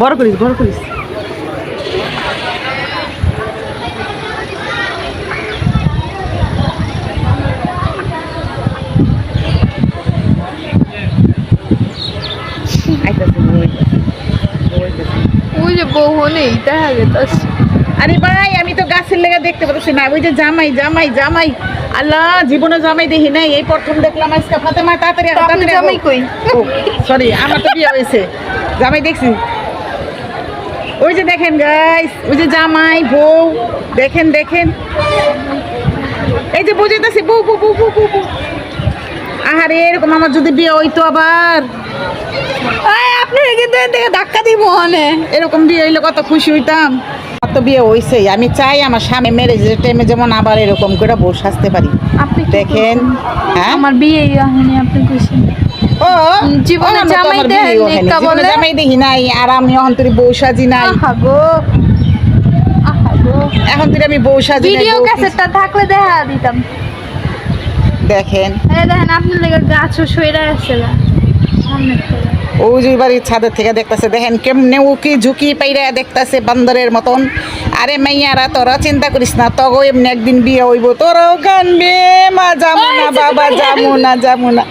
বড় করিস বড় করিস। আরে ভাই আমি তো গাছের লেগে দেখতে পাচ্ছি না। ওই যে জামাই জামাই জামাই। আল্লাহ জীবনে জামাই দেখি নাই। এই প্রথম দেখলাম আজকে। ফাতেমা তাড়াতাড়ি তাড়াতাড়ি জামাই কই? সরি আমার তো বিয়ে হয়েছে। জামাই দেখছি। ওই যে দেখেন গাইস ওই যে জামাই বউ দেখেন দেখেন। এই যে বুঝাইতেছি বউ বউ বউ বউ বউ বউ। আহারে এরকম আমার যদি বিয়ে হইতো আবার। আপনি কিন্তু ধাক্কা দিব এরকম বিয়ে হইলে কত খুশি হইতাম। আমার তো বিয়ে আমি চাই আমার স্বামী ম্যারেজের টাইমে যেমন আবার এরকম করে পারি। আপনি দেখেন হ্যাঁ? আমার বিয়ে আপনি ও জীবনে ও, জামাই। কা জীবনে বলে? জামাই দেখি নাই আর আমি এখন তুই বউ সাজি নাই। আহা গো। এখন তুই আমি বউ সাজি নাই, ভিডিও ক্যাসেটটা থাকলে দেখা দিতাম। দেখেন। এই দেখেন আপনার লেগে গাছও সইরা আসছে না সামনে থেকে। যে বাড়ির ছাদের থেকে দেখতাছে দেখেন কেমনে উকি ঝুঁকি পাইরা দেখতাছে বান্দরের মতন। আরে মাইয়ারা তোরা চিন্তা করিস না তগো এমনি একদিন বিয়ে হইব। তোরাও কানবে মা যাব না বাবা যাব না যাব না।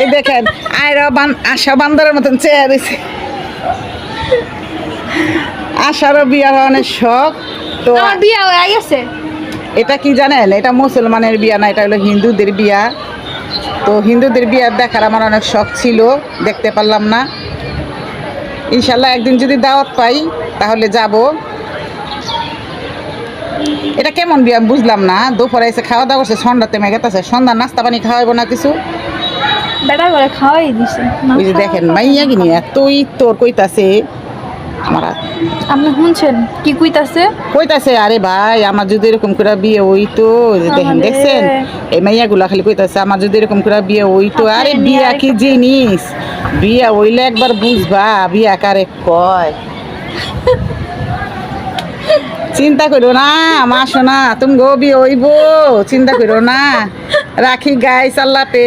এই দেখেন আয়রা বান আশা বান্দরের মতন চেয়ে রয়েছে আশারও বিয়ার অনেক শখ তো বিয়া হয়ে গেছে? এটা কি জানেন? এটা মুসলমানের বিয়া না এটা হলো হিন্দুদের বিয়া। তো হিন্দুদের বিয়া দেখার আমার অনেক শখ ছিল দেখতে পারলাম না। ইনশাল্লাহ একদিন যদি দাওয়াত পাই তাহলে যাব। এটা কেমন বিয়া বুঝলাম না। দুপুরে এসে খাওয়া দাওয়া করছে সন্ধ্যাতে মেঘে সন্ধ্যা নাস্তা পানি খাওয়াইবো না কিছু। বেটা করে খাওয়াই দিছে। ওই যে দেখেন মাইয়া। কিনি এতই তোর কইতাছে আমার আপনি শুনছেন? কি কইতাছে? কইতাছে আরে ভাই আমার যদি এরকম করে বিয়ে হইতো যে দেখেন দেখছেন? এই মাইয়া গুলা খালি কইতাছে আমার যদি এরকম করে বিয়ে হইতো আপনি আরে বিয়া কি জিনিস? বিয়া হইলে একবার বুঝবা বিয়া কারে কয়? চিন্তা করো না মা শোনা তুমি গো বিয়ে হইব চিন্তা করো না। রাখি গাইস আল্লাহ পে